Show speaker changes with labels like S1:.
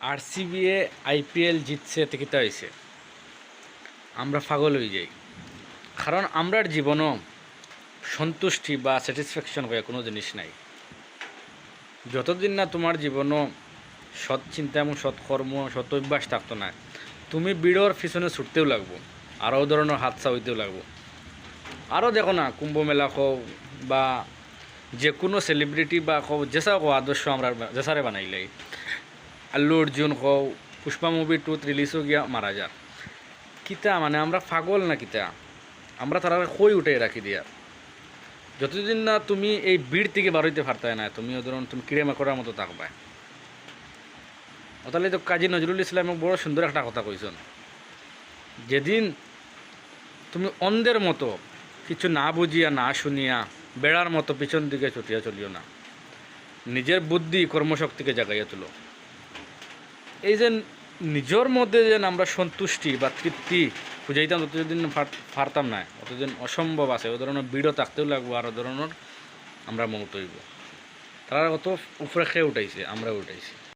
S1: আর CBA IPL জিতছে তিকিতা হয়েছে আমরা পাগল হয়ে যাই। কারণ আমরার জীবনও সন্তুষ্টি বা স্যাটিসফ্যাকশন হয়ে কোনো জিনিস নাই। যতদিন না তোমার জীবনও সৎ চিন্তা এবং সৎকর্ম সৎ অভ্যাস থাকতো না, তুমি বিড়োর পিছনে ছুটতেও লাগবো, আরও ধরনের হাতসা হইতেও লাগবো। আরও দেখো না কুম্ভ মেলা হোক বা যে কোনো সেলিব্রিটি বা যেসা আদর্শ আমরা যেসারে বানাইলাই। আল্লু অর্জুন কও, পুষ্পা মুভি টুত রিলিজও গিয়া মারা যার কিতা মানে আমরা ফাগল না কিতা? আমরা তারা কই উঠে রাখি দিয়া। যতদিন না তুমি এই ভিড় থেকে বারোইতে পারতায় না তুমি ধরুন, তুমি কিড়ে মাকড়ার মতো থাকবা তাহলে তো কাজী নজরুল ইসলাম বড় সুন্দর একটা কথা কইছেন। যেদিন তুমি অন্ধের মতো কিছু না বুঝিয়া, না শুনিয়া, বেড়ার মতো পিছন দিকে ছুটিয়া চলিও না। নিজের বুদ্ধি কর্মশক্তিকে জাগাইয়া তুলো। এই যে নিজের মধ্যে যেন আমরা সন্তুষ্টি বা তৃপ্তি খুঁজাইতাম ততদিন ফারতাম না অতদিন অসম্ভব আছে, ও ধরনের বিড়ো থাকতেও লাগবো, আর ও ধরনের আমরা মত হইব। তারা কত উপরে খেয়ে উঠাইছে আমরা উঠাইছি।